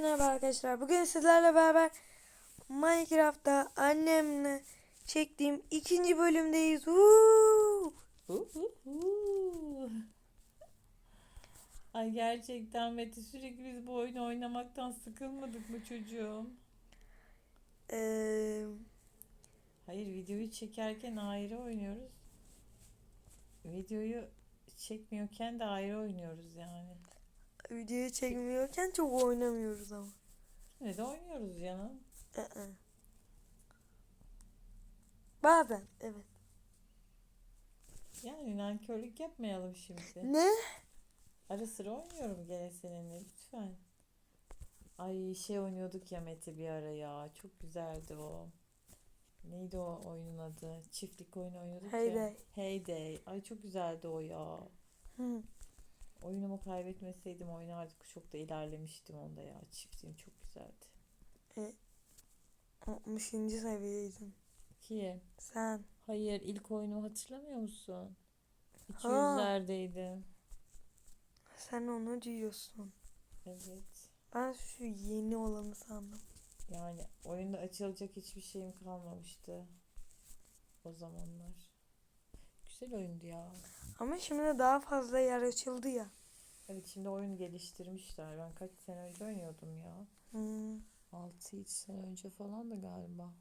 Merhaba arkadaşlar. Bugün sizlerle beraber Minecraft'ta annemle çektiğim ikinci bölümdeyiz. Woo! Ay gerçekten Mete sürekli biz bu oyunu oynamaktan sıkılmadık mı çocuğum? Ee, Hayır videoyu çekerken ayrı oynuyoruz. Videoyu çekmiyorken de ayrı oynuyoruz yani. Videoyu çekmiyorken çok oynamıyoruz ama. Yine de oynuyoruz canım. Ee, Bazen evet. Yani nankörlük yapmayalım şimdi. Ne? Ara sıra oynuyorum gene seninle lütfen. Ay şey oynuyorduk ya Mete bir ara ya. Çok güzeldi o. Neydi o oyunun adı? Çiftlik oyunu oynuyorduk ya. Heyday. Heyday. Ay çok güzeldi o ya. Hı. Oyunumu kaybetmeseydim oynardık. Çok da ilerlemiştim onda ya. Çiftliğim çok güzeldi. 60. seviyeydin. Ki Sen. hayır ilk oyunu hatırlamıyor musun? Ha. 200'lerdeydim. Sen onu diyorsun. Evet. Ben şu yeni olanı sandım. Yani oyunda açılacak hiçbir şeyim kalmamıştı. O zamanlar. Güzel oyundu ya. Ama şimdi daha fazla yer açıldı ya. Evet şimdi oyunu geliştirmişler. Ben kaç sene önce oynuyordum ya. Hmm. 6-7 sene önce falan da galiba.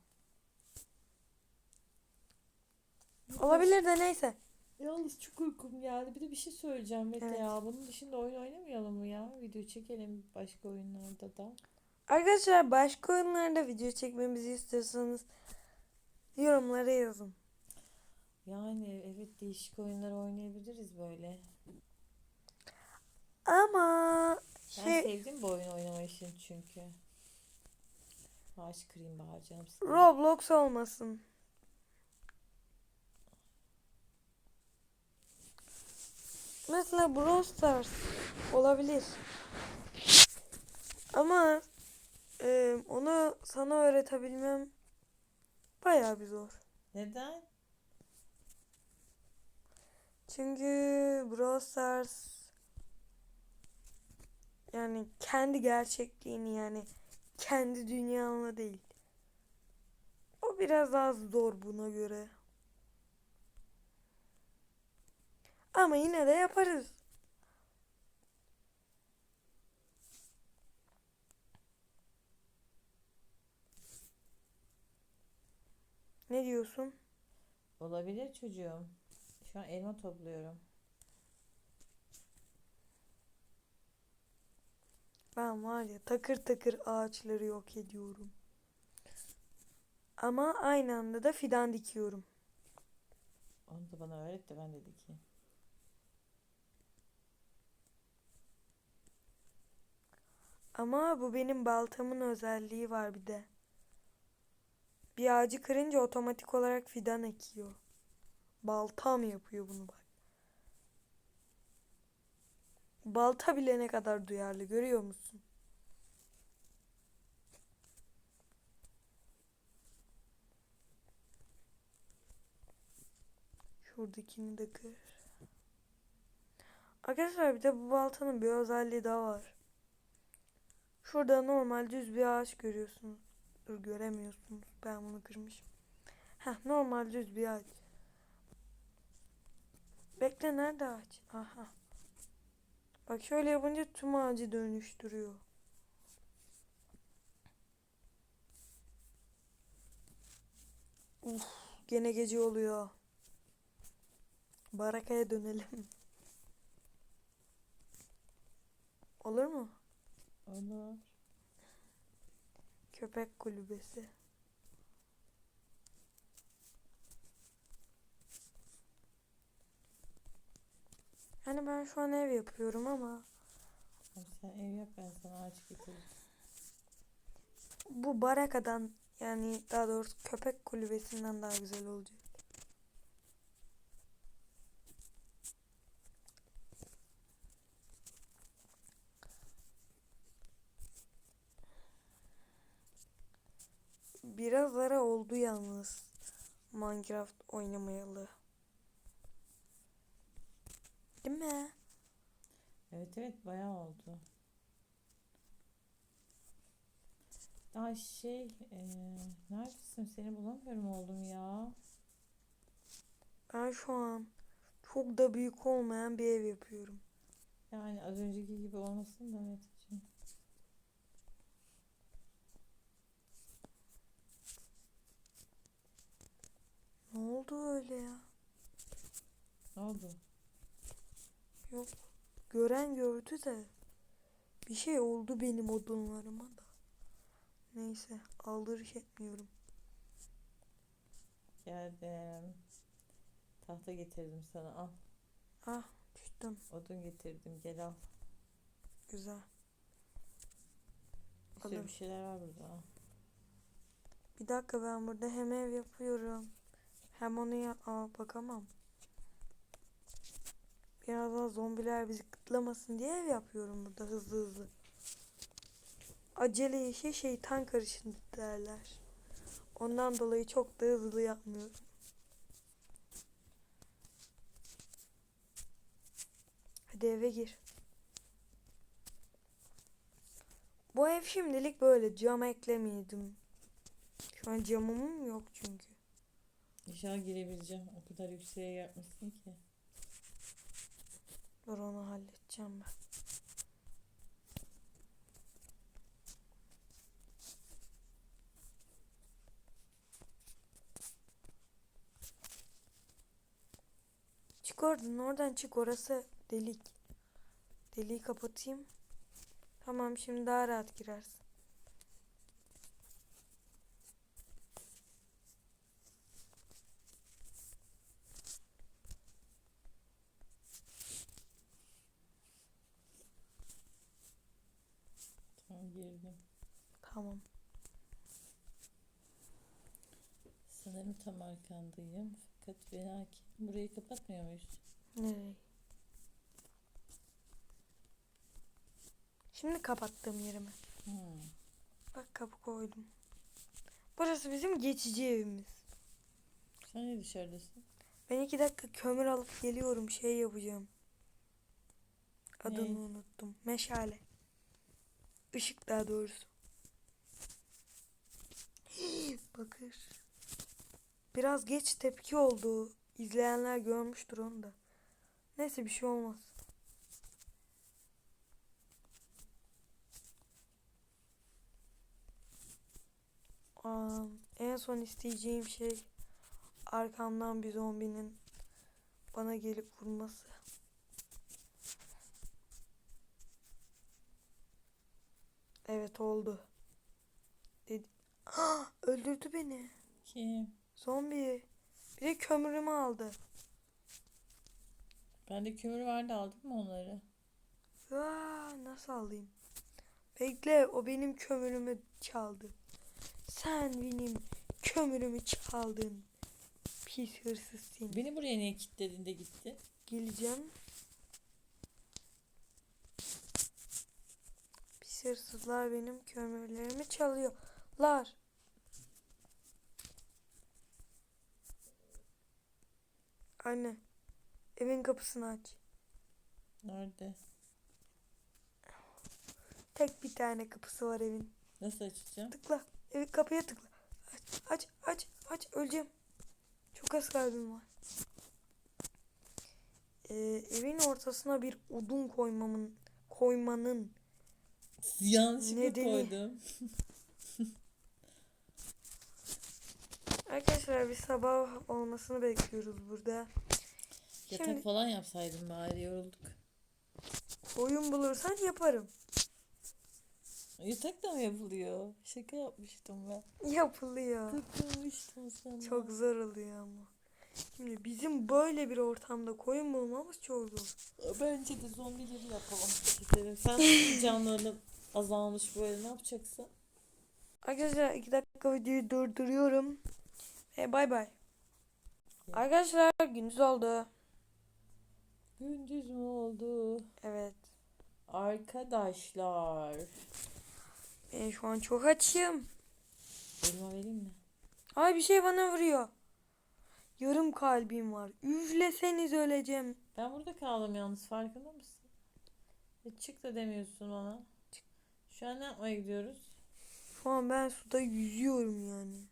Olabilir de neyse. Yalnız çok uykum geldi. Bir de bir şey söyleyeceğim Mete Evet. ya. Bunun dışında oyun oynamayalım mı ya? Video çekelim başka oyunlarda da. Arkadaşlar başka oyunlarda video çekmemizi istiyorsanız yorumlara yazın. Yani evet değişik oyunlar oynayabiliriz böyle. Ama Ben şey sevdim bu oyun oynama işini çünkü. Ağaç kırayım canım sıkıldı. Roblox olmasın. Mesela Brawl Stars olabilir. Ama e, onu sana öğretebilmem bayağı bir zor. Neden? Çünkü Brawl Stars yani kendi gerçekliğini yani kendi dünyanla değil. O biraz daha zor buna göre. Ama yine de yaparız. Ne diyorsun? Olabilir çocuğum. Şu an elma topluyorum. Ben var ya takır takır ağaçları yok ediyorum. Ama aynı anda da fidan dikiyorum. Onu da bana öğret de ben de dikeyim. Ama bu benim baltamın özelliği var bir de. Bir ağacı kırınca otomatik olarak fidan ekiyor. Baltam yapıyor bunu bak. Balta bile ne kadar duyarlı görüyor musun? Şuradakini de kır. Arkadaşlar bir de bu baltanın bir özelliği daha var. Şurada normal düz bir ağaç görüyorsunuz. Dur, göremiyorsunuz. Ben bunu kırmışım. Heh, normal düz bir ağaç. Bekle nerede ağaç? Aha. Bak şöyle yapınca tüm ağacı dönüştürüyor. Uf, gene gece oluyor. Barakaya dönelim. Olur mu? Olur. Köpek kulübesi. Yani ben şu an ev yapıyorum ama sen ev yap ben sana ağaç getiririm. bu barakadan yani daha doğrusu köpek kulübesinden daha güzel olacak. Biraz ara oldu yalnız Minecraft oynamayalı. Değil mi? Evet evet bayağı oldu. Ay şey, eee, neredesin? Seni bulamıyorum oğlum ya. Ben şu an çok da büyük olmayan bir ev yapıyorum. Yani az önceki gibi olmasın da Meteciğim. Ne oldu öyle ya? Ne oldu? Yok. Gören gördü de bir şey oldu benim odunlarıma da. Neyse aldırış etmiyorum. Geldim. Tahta getirdim sana. Al. Ah düştüm. Odun getirdim. Gel al. Güzel. Bir sürü bir şeyler var burada. Bir dakika ben burada hem ev yapıyorum. Hem onu ya Aa, bakamam. Birazdan zombiler bizi kıtlamasın diye ev yapıyorum burada hızlı hızlı. Acele işe şeytan karışın derler. Ondan dolayı çok da hızlı yapmıyorum. Hadi eve gir. Bu ev şimdilik böyle cam eklemeydim. Şu an camım yok çünkü. İnşallah girebileceğim. O kadar yükseğe yapmışsın ki. Dur onu halledeceğim ben. Çık oradan, oradan çık. Orası delik. Deliği kapatayım. Tamam, şimdi daha rahat girersin. Tamam girdim. Tamam. Sanırım tam arkandayım. Fakat ve lakin burayı kapatmıyor muyuz? Nereye? Şimdi kapattığım yerimi. Hmm. Bak kapı koydum. Burası bizim geçici evimiz. Sen ne dışarıdasın? Ben iki dakika kömür alıp geliyorum. Şey yapacağım. Adını Ne? unuttum. Meşale. Işık daha doğrusu. Bakır. Biraz geç tepki oldu. İzleyenler görmüştür onu da. Neyse bir şey olmaz. Aa, en son isteyeceğim şey arkamdan bir zombinin bana gelip vurması. Evet oldu. Dedi. Ah, öldürdü beni. Kim? Zombi. Bir de kömürümü aldı. Bende kömür vardı aldın mı onları? Aa, nasıl alayım? Bekle o benim kömürümü çaldı. Sen benim kömürümü çaldın. Pis hırsız seni. Beni buraya niye kilitledin de gitti? Geleceğim. Hırsızlar benim kömürlerimi çalıyorlar. Anne, evin kapısını aç. Nerede? Tek bir tane kapısı var evin. Nasıl açacağım? Tıkla. Evi kapıya tıkla. Aç, aç, aç, aç. Öleceğim. Çok az kalbim var. Ee, evin ortasına bir odun koymamın koymanın Yanlışlıkla Nedeni? koydum. Arkadaşlar bir sabah olmasını bekliyoruz burada. Yatak Şimdi falan yapsaydım bari yorulduk. oyun bulursan yaparım. Yatak da mı yapılıyor? Şaka yapmıştım ben. Yapılıyor. Takılmıştım sana. Çok zor oluyor ama. Şimdi bizim böyle bir ortamda koyun bulmamız çok zor. Bence de zombileri yapalım. Sen canların azalmış böyle ne yapacaksın? Arkadaşlar iki dakika videoyu durduruyorum. Ve bay bay. Arkadaşlar gündüz oldu. Gündüz mü oldu? Evet. Arkadaşlar. Ben şu an çok açım. Elma vereyim mi? Ay bir şey bana vuruyor. Yarım kalbim var. Üfleseniz öleceğim. Ben burada kaldım yalnız farkında mısın? E çık da demiyorsun bana. Şu an ne yapmaya gidiyoruz? Şu an ben suda yüzüyorum yani.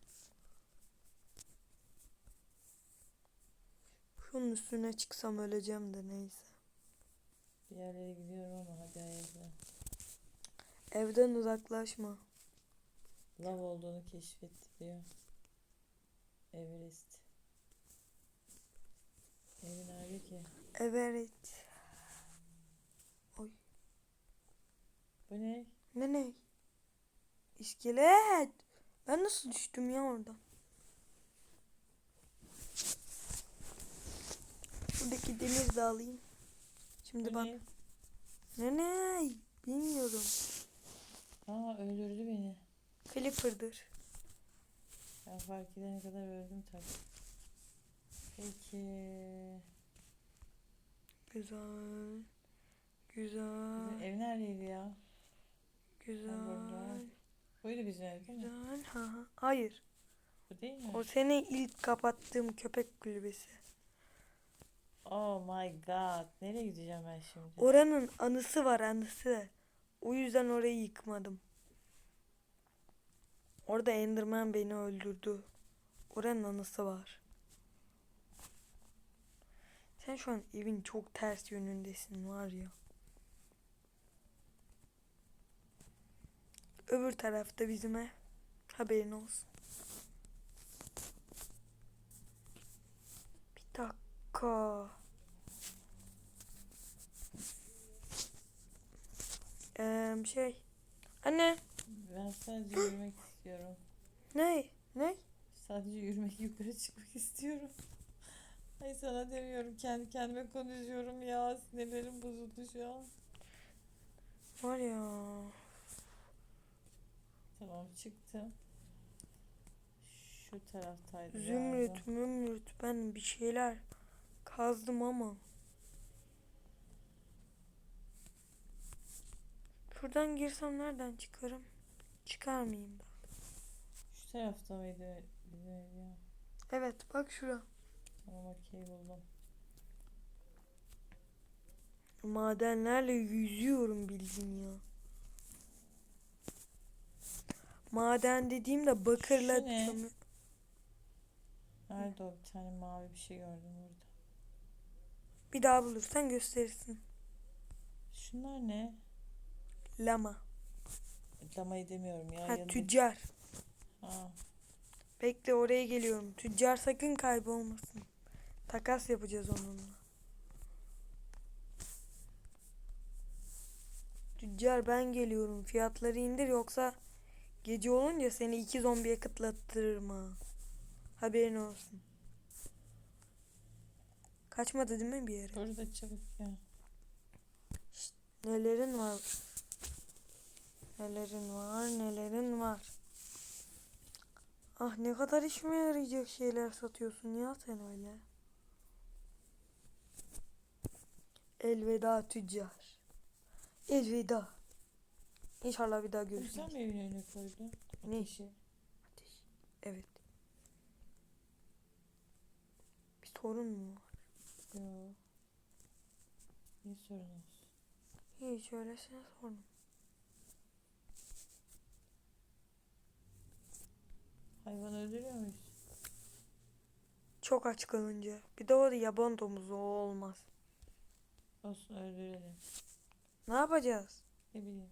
Şunun üstüne çıksam öleceğim de neyse. Bir yerlere gidiyorum ama hadi hayırlı. Evden uzaklaşma. Lav olduğunu keşfetti diyor. Everest. Evi nerede ki? Evet. Bu ne? Ne ne? İskelet. Ben nasıl düştüm ya oradan? Şuradaki demir de alayım. Şimdi bak. ne? Ne ne? Bilmiyorum. Aa öldürdü beni. Clipper'dır. Ben fark edene kadar öldüm tabii. Peki. Güzel. Güzel. Bizim ev neredeydi ya? Güzel. bizim ev değil mi? Güzel. Ha, ha. Hayır. Bu değil mi? O seni ilk kapattığım köpek kulübesi. Oh my god. Nereye gideceğim ben şimdi? Oranın anısı var anısı. O yüzden orayı yıkmadım. Orada Enderman beni öldürdü. Oranın anısı var. Sen şu an evin çok ters yönündesin var ya. Öbür tarafta bizim ev. Haberin olsun. Bir dakika. Eee şey. Anne. Ben sadece yürümek istiyorum. Ne? Ne? Sadece yürümek yukarı çıkmak istiyorum. Ay sana demiyorum. Kendi kendime konuşuyorum ya. Sinirlerim bozuldu şu an. Var ya. Tamam çıktım. Şu taraftaydı galiba. Zümrüt, mümrüt. Ben bir şeyler kazdım ama. Şuradan girsem nereden çıkarım? Çıkarmayayım da. Şu tarafta mıydı bizim ev ya? Evet bak şura. Tamam okey buldum. Madenlerle yüzüyorum bildiğin ya. Maden dediğimde bakırla Şu ne? kömür. Nerede o bir tane mavi bir şey gördüm burada. Bir daha bulursan gösterirsin. Şunlar ne? Lama. Lamayı demiyorum ya. Ha yanındaki- tüccar. Ha, Bekle oraya geliyorum. Tüccar sakın kaybolmasın. Takas yapacağız onunla. Tüccar ben geliyorum. Fiyatları indir yoksa gece olunca seni iki zombiye kıtlattırırım ha. Haberin olsun. Kaçmadı değil mi bir yere? Burada çabuk ya. Nelerin var? Nelerin var, nelerin var. Ah ne kadar işime yarayacak şeyler satıyorsun ya sen öyle. Elveda tüccar. Elveda. İnşallah bir daha görüşürüz. sen mi evin önüne koydun? Ne? Ateşi. Evet. Bir sorun mu var? Yo. Ne sorun olsun? Hiç öylesine sordum. Hayvan öldürüyor muyuz? Çok aç kalınca. Bir de o da yaban domuzu o olmaz. Olsun öldürelim. Ne yapacağız? Ne bileyim.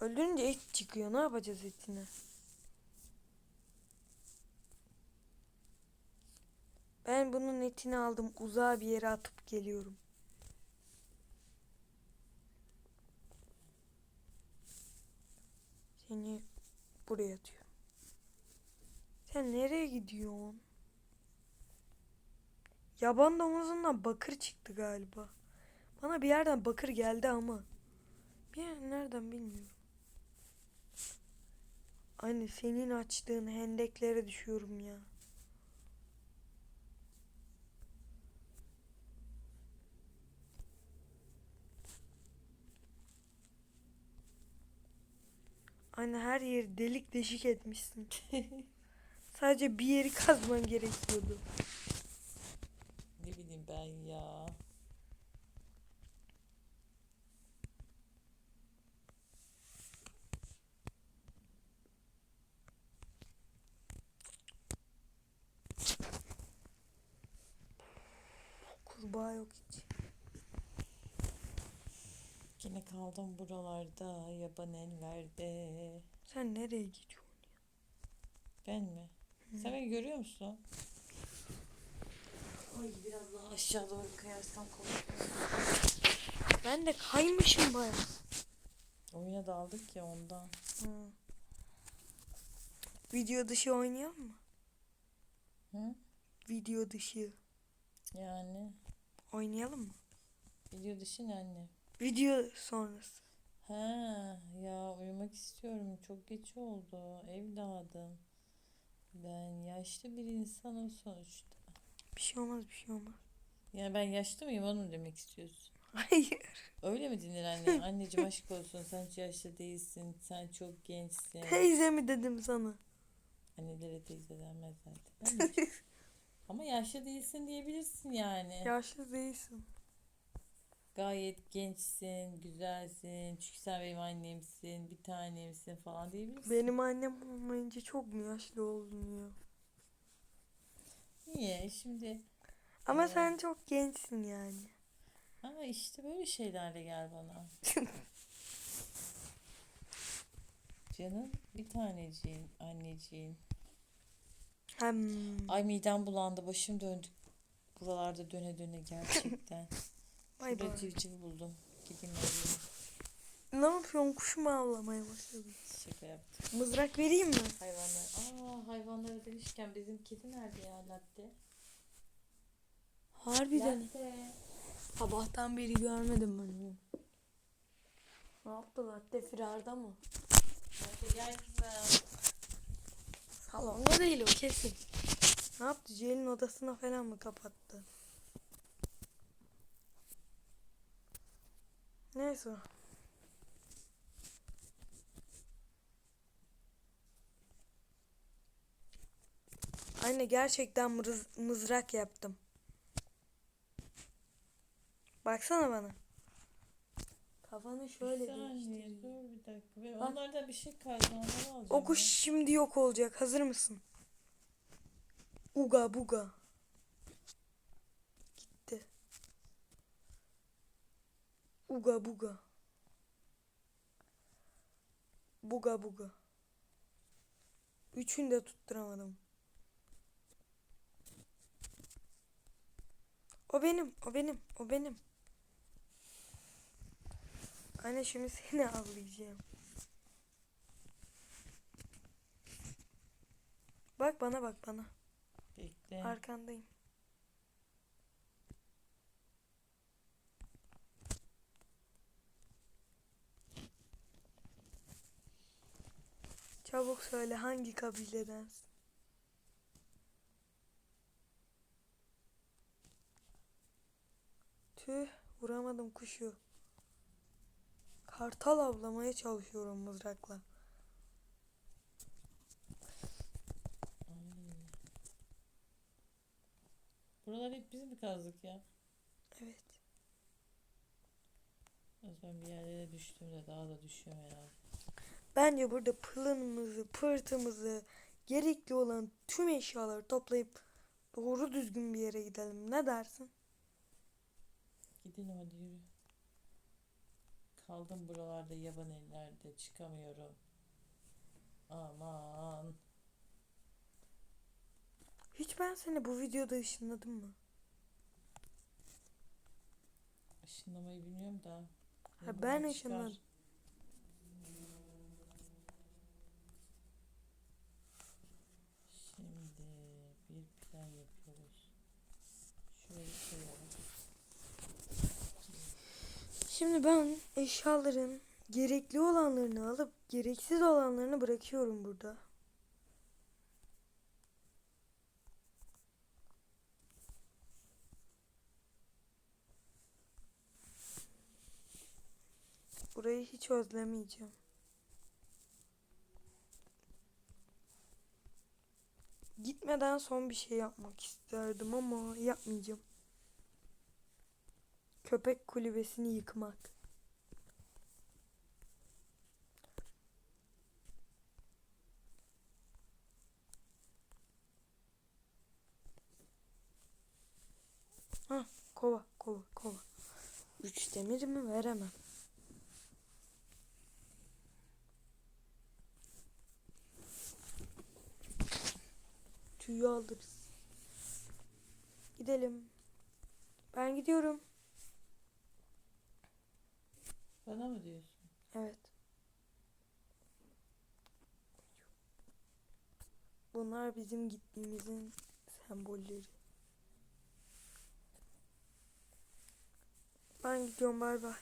Öldürünce et çıkıyor. Ne yapacağız etine? Ben bunun etini aldım. Uzağa bir yere atıp geliyorum. Seni buraya atıyorum. Sen nereye gidiyorsun? Yaban domuzundan bakır çıktı galiba. Bana bir yerden bakır geldi ama. Bir yer nereden bilmiyorum. Anne senin açtığın hendeklere düşüyorum ya. Anne her yeri delik deşik etmişsin. Sadece bir yeri kazman gerekiyordu. Ne bileyim ben ya. Kurbağa yok hiç. Yine kaldım buralarda yaban ellerde. Sen nereye gidiyorsun ya? Ben mi? Hı. Sen beni görüyor musun? Ay biraz daha aşağı doğru kayarsam konuşurum. Ben de kaymışım bayağı. Oyuna daldık ya ondan. Hı. Video dışı oynuyor mu? Hı? Video dışı Yani oynayalım mı? video dışı ne anne? Video sonrası. Ha ya uyumak istiyorum. Çok geç oldu evladım. Ben yaşlı bir insanım sonuçta. Bir şey olmaz bir şey olmaz. Yani ben yaşlı mıyım onu mu demek istiyorsun? Hayır. Öyle mi denir anne? Anneciğim aşk olsun sen hiç yaşlı değilsin. Sen çok gençsin. Teyze mi dedim sana? Annelere teyze denmez zaten. Anneciğim. Ama yaşlı değilsin diyebilirsin yani. Yaşlı değilsin. Gayet gençsin, güzelsin. Çünkü sen benim annemsin, bir tanemsin falan diyebilirsin. Benim annem olmayınca çok mu yaşlı oldun ya? Niye? Şimdi Ama Evet. sen çok gençsin yani. ama işte böyle şeylerle gel bana. Canım bir taneciğin, anneciğin. Hem. Ay midem bulandı, başım döndü. Buralarda döne döne gerçekten. Bay bay. civciv buldum. Gideyim alayım. Ne yapıyorsun? Kuş mu avlamaya başladın? Şaka yaptım. Mızrak vereyim mi? Hayvanlar. Aa hayvanları demişken bizim kedi nerede ya Latte? Harbiden. Latte. Sabahtan beri görmedim ben onu. Ne yaptı latte firarda mı? Latte gel kızım. Salonda değil o kesin. Ne yaptı? Celin odasına falan mı kapattı? Neyse. Anne gerçekten mırız- mızrak yaptım. Baksana bana. Kafanı şöyle bir saniye değiştir. dur bir dakika. Ben Bak. onlardan bir şey kaydı onları alacağım. O kuş şimdi yok olacak. Hazır mısın? Uga buga. Gitti. Uga buga. Buga buga. Üçünü de tutturamadım. O benim, o benim, o benim. Anne şimdi seni avlayacağım. Bak bana bak bana. Bekle. Arkandayım. Çabuk söyle hangi kabiledensin? Tüh vuramadım kuşu. Kartal avlamaya çalışıyorum mızrakla. Ay. Buralar hep biz mi kazdık ya? Evet. Az ben bir yerlere düştüm de daha da düşüyorum herhalde. Bence burada pılımızı, pırtımızı, gerekli olan tüm eşyaları toplayıp doğru düzgün bir yere gidelim. Ne dersin? Gidelim hadi yürü. Kaldım buralarda yaban ellerde çıkamıyorum. Aman. Hiç ben seni bu videoda ışınladım mı? Işınlamayı bilmiyorum da. Ha, ben ışınladım. çıkar. Şimdi bir plan yapıyoruz. Şöyle koyalım. Şimdi ben eşyaların gerekli olanlarını alıp gereksiz olanlarını bırakıyorum burada. Burayı hiç özlemeyeceğim. Gitmeden son bir şey yapmak isterdim ama yapmayacağım. Köpek kulübesini yıkmak. Kova, kova, kova. Üç demir mi veremem. Tüyü alırız. Gidelim. Ben gidiyorum. Bana mı diyorsun? Evet. Bunlar bizim gittiğimizin sembolleri. Ben gidiyorum bay bay.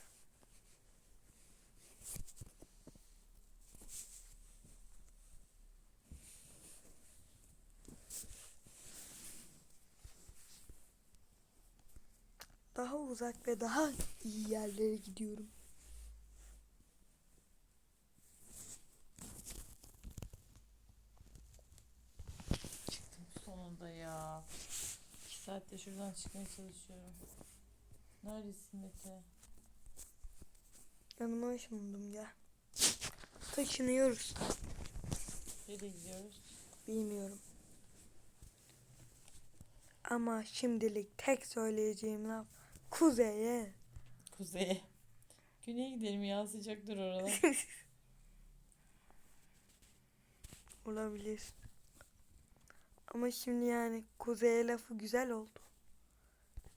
Daha uzak ve daha iyi yerlere gidiyorum. Çıktım sonunda ya. İki saatte şuradan çıkmaya çalışıyorum. Neredesin Mete? Yanıma ışınlandım ya. Taşınıyoruz. Nereye gidiyoruz? Bilmiyorum. Ama şimdilik tek söyleyeceğim laf kuzeye. Kuzeye. Güneye gidelim ya sıcaktır oralar. Olabilir. Ama şimdi yani kuzeye lafı güzel oldu.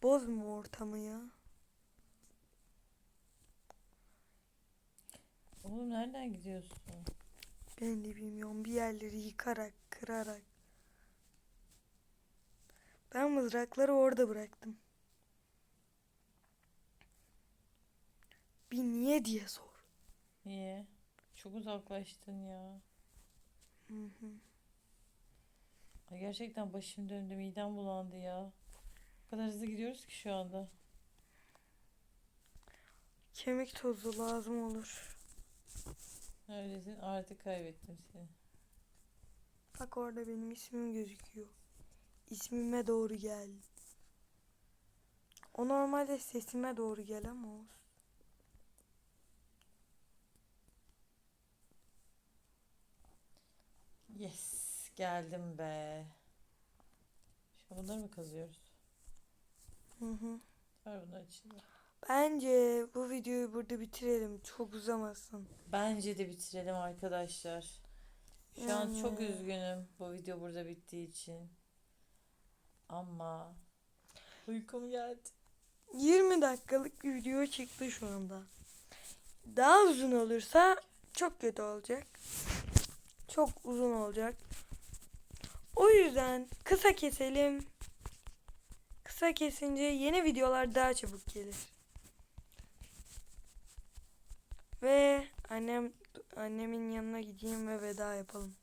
Bozma ortamı ya. Oğlum nereden gidiyorsun? Ben de bilmiyorum bir yerleri yıkarak, kırarak. Ben mızrakları orada bıraktım. Bir niye diye sor. Niye? Çok uzaklaştın ya. Hı hı. Ay gerçekten başım döndü, midem bulandı ya. O kadar hızlı gidiyoruz ki şu anda. Kemik tozu lazım olur. Neredesin? Artık kaybettim seni. Bak orada benim ismim gözüküyor. İsmime doğru gel. O normalde sesime doğru gel ama olsun. Yes, geldim be. An bunları mı kazıyoruz? Hı hı. Var bunlar içinde. Bence bu videoyu burada bitirelim. Çok uzamasın. Bence de bitirelim arkadaşlar. Şu an çok Yani. üzgünüm bu video burada bittiği için. Ama uykum geldi. 20 dakikalık bir video çıktı şu anda. Daha uzun olursa çok kötü olacak. Çok uzun olacak. O yüzden kısa keselim. Kısa kesince yeni videolar daha çabuk gelir. Ve annem annemin yanına gideyim ve veda yapalım.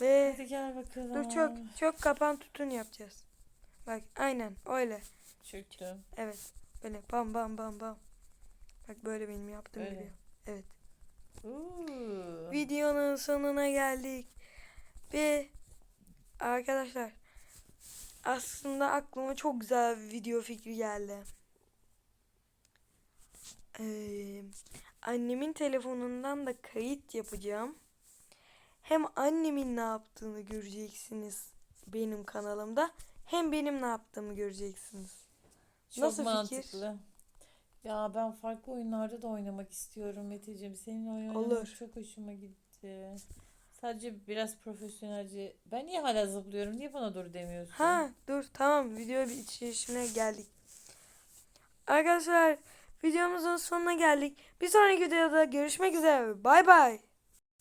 Ve Hadi gel bakalım. dur çok çok kapan tutun yapacağız. Bak aynen öyle. Çöktüm. Evet. Böyle bam bam bam bam. Bak böyle benim yaptığım Öyle. video. Evet. Uuu. Videonun sonuna geldik. Ve arkadaşlar aslında aklıma çok güzel bir video fikri geldi. Ee, annemin telefonundan da kayıt yapacağım. Hem annemin ne yaptığını göreceksiniz benim kanalımda. Hem benim ne yaptığımı göreceksiniz. Çok Nasıl fikir? mantıklı. Ya ben farklı oyunlarda da oynamak istiyorum Meteciğim. Senin oyun Olur. çok hoşuma gitti. Sadece biraz profesyonelce. Ben niye hala zıplıyorum? Niye bana dur demiyorsun? Ha dur tamam video bitirişine geldik. Arkadaşlar videomuzun sonuna geldik. Bir sonraki videoda görüşmek üzere. Bay bay.